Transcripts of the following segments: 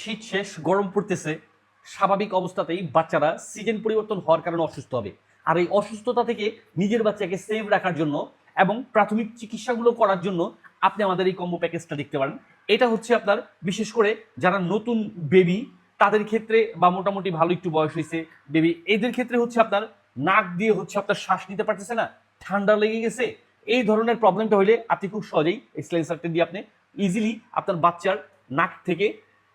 শীত শেষ, গরম পড়তেছে। স্বাভাবিক অবস্থাতেই বাচ্চারা সিজন পরিবর্তন হওয়ার কারণে অসুস্থ হবে। আর এই অসুস্থতা থেকে নিজের বাচ্চাকে সেভ রাখার জন্য এবং প্রাথমিক চিকিৎসাগুলো করার জন্য আপনি আমাদের এই কম্বো প্যাকেজটা দেখতে পারেন। এটা হচ্ছে আপনার, বিশেষ করে যারা নতুন বেবি তাদের ক্ষেত্রে বা মোটামুটি ভালো একটু বয়স হয়েছে বেবি এদের ক্ষেত্রে হচ্ছে আপনার নাক দিয়ে হচ্ছে আপনার শ্বাস নিতে পারতেছে না, ঠান্ডা লেগে গেছে। এই ধরনের প্রবলেমটা হইলে আপনি খুব সহজেই এই দিয়ে আপনি ইজিলি আপনার বাচ্চার নাক থেকে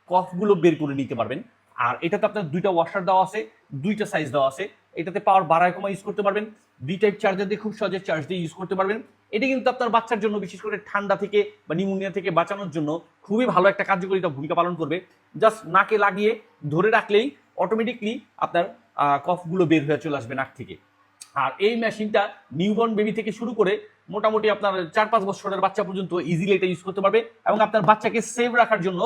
কফগুলো বের করে নিতে পারবেন। আর এটাতে আপনার দুইটা ওয়াশার দেওয়া আছে, দুইটা সাইজ দেওয়া আছে। এটাতে পাওয়ার বাড়ায় কমা ইউজ করতে পারবেন। বি টাইপ চার্জার দিয়ে খুব সহজে চার্জ দিয়ে ইউজ করতে পারবেন। এটা কিন্তু আপনার বাচ্চার জন্য, বিশেষ করে ঠান্ডা থেকে বা নিউমোনিয়া থেকে বাঁচানোর জন্য খুবই ভালো একটা কার্যকরিতা ভূমিকা পালন করবে। জাস্ট নাকে লাগিয়ে ধরে রাখলেই অটোমেটিকলি আপনার কফগুলো বের হয়ে চলে আসবে নাক থেকে। আর এই মেশিনটা নিউবর্ন বেবি থেকে শুরু করে মোটামুটি আপনার চার পাঁচ বছরের বাচ্চা পর্যন্ত ইজিলি এটা ইউজ করতে পারবে এবং আপনার বাচ্চাকে সেভ রাখার জন্য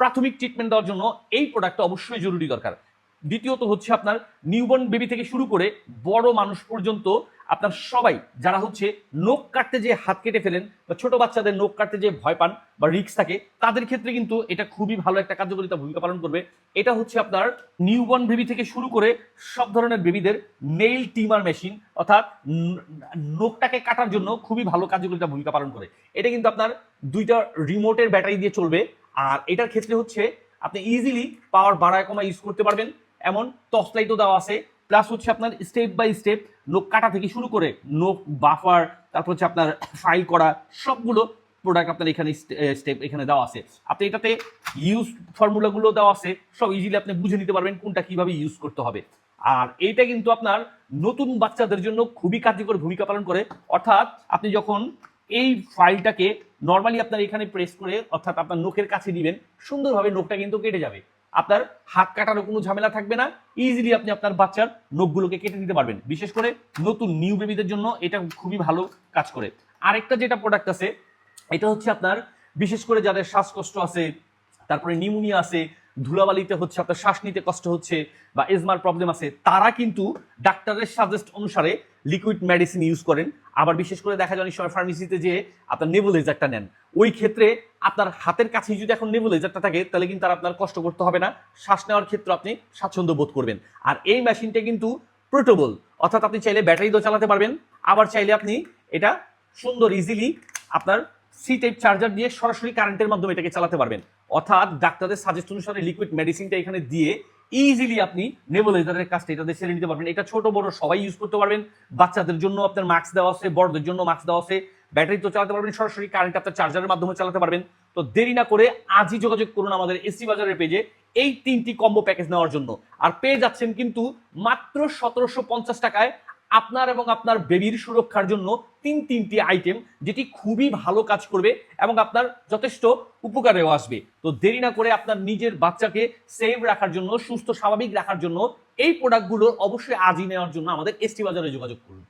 প্রাথমিক ট্রিটমেন্ট দেওয়ার জন্য এই প্রোডাক্টটা অবশ্যই জরুরি দরকার। দ্বিতীয়ত হচ্ছে আপনার নিউবর্ন বেবি থেকে শুরু করে বড় মানুষ পর্যন্ত আপনার সবাই যারা হচ্ছে নখ কাটতে যে হাত কেটে ফেলেন বা ছোট বাচ্চাদের নখ কাটতে যে ভয় পান বা রিক্স থাকে, তাদের ক্ষেত্রে কিন্তু এটা খুবই ভালো একটা কার্যকারিতা ভূমিকা পালন করবে। এটা হচ্ছে আপনার নিউবর্ন বেবি থেকে শুরু করে সব ধরনের বেবিদের নেইল টিমার মেশিন অর্থাৎ নখটাকে কাটার জন্য খুবই ভালো কার্যকারিতা ভূমিকা পালন করে। এটা কিন্তু আপনার দুইটা রিমোটের ব্যাটারি দিয়ে চলবে। আর এটার ক্ষেত্রে হচ্ছে আপনি ইজিলি পাওয়ার বাড়ায় কমা ইউজ করতে পারবেন। এমন টর্চ লাইটও দেওয়া আছে। প্লাস হচ্ছে আপনার স্টেপ বাই স্টেপ নোক কাটা থেকে শুরু করে নোক বাফার তারপর হচ্ছে আপনার ফাইল করা, সবগুলো প্রোডাক্ট আপনার এখানে স্টেপ এখানে দেওয়া আছে। আপনি এটাতে ইউজ ফর্মুলাগুলো দেওয়া আছে, সব ইজিলি আপনি বুঝে নিতে পারবেন কোনটা কীভাবে ইউজ করতে হবে। আর এইটা কিন্তু আপনার নতুন বাচ্চাদের জন্য খুবই কার্যকর ভূমিকা পালন করে। অর্থাৎ আপনি যখন এই ফাইলটাকে নর্মালি আপনার এখানে প্রেস করে, অর্থাৎ আপনার নখের কাছে দিবেন, সুন্দরভাবে নখটা কিন্তু কেটে যাবে। আপনার হাত কাটারও কোনো ঝামেলা থাকবে না ইজিলি আপনি আপনার বাচ্চার নখগুলোকে কেটে দিতে পারবেন। বিশেষ করে নতুন নিউ বেবিদের জন্য এটা খুবই ভালো কাজ করে। আরেকটা যেটা প্রোডাক্ট আছে, এটা হচ্ছে আপনার, বিশেষ করে যাদের শ্বাসকষ্ট আছে, তারপরে নিউমোনিয়া আছে ধুলাবালিতে হচ্ছে, আপনার শ্বাস নিতে কষ্ট হচ্ছে বা এজমার প্রবলেম আছে, তারা কিন্তু ডাক্তারের সাজেস্ট অনুসারে লিকুইড মেডিসিন ইউজ করেন। আবার বিশেষ করে দেখা যায় সময় ফার্মেসিতে যে আপনার নেবুলাইজারটা নেন, ওই ক্ষেত্রে আপনার হাতের কাছে যদি এখন নেবুলাইজারটা থাকে, তাহলে কিন্তু আর আপনার কষ্ট করতে হবে না। শ্বাস নেওয়ার ক্ষেত্রে আপনি স্বাচ্ছন্দ্য বোধ করবেন। আর এই মেশিনটা কিন্তু পোর্টেবল অর্থাৎ আপনি চাইলে ব্যাটারি দিয়েও চালাতে পারবেন, আবার চাইলে আপনি এটা সুন্দর ইজিলি আপনার সি টাইপ চার্জার দিয়ে সরাসরি কারেন্টের মাধ্যমে এটাকে চালাতে পারবেন। অর্থাৎ ডাক্তারের সাজেস্ট অনুসারে লিকুইড মেডিসিনটা এখানে দিয়ে ইজিলি আপনি নেবুলাইজারের কাজটা এটাতে সেরে নিতে পারবেন। এটা ছোট, বড় সবাই ইউজ করতে পারবেন। বাচ্চাদের জন্য আপনার মাস্ক দেওয়া আছে, বড়দের জন্য মাস্ক দেওয়া আছে। ব্যাটারি তো চালাতে পারবেন, সরাসরি কারেন্ট আপনার চার্জারের মাধ্যমে চালাতে পারবেন। তো দেরি না করে আজই যোগাযোগ করুন আমাদের এসি বাজারের পেজে এই তিনটি কম্বো প্যাকেজ নেওয়ার জন্য। আর পেয়ে যাচ্ছেন কিন্তু মাত্র সতেরোশো পঞ্চাশ টাকায় আপনার এবং আপনার বেবির সুরক্ষার জন্য তিন তিনটি আইটেম যেটি খুবই ভালো কাজ করবে এবং আপনার যথেষ্ট উপকারেও আসবে। তো দেরি না করে আপনার নিজের বাচ্চাকে সেভ রাখার জন্য, সুস্থ, স্বাভাবিক রাখার জন্য এই প্রোডাক্টগুলোর অবশ্যই আজই নেওয়ার জন্য আমাদের এসটি বাজারে যোগাযোগ করুন।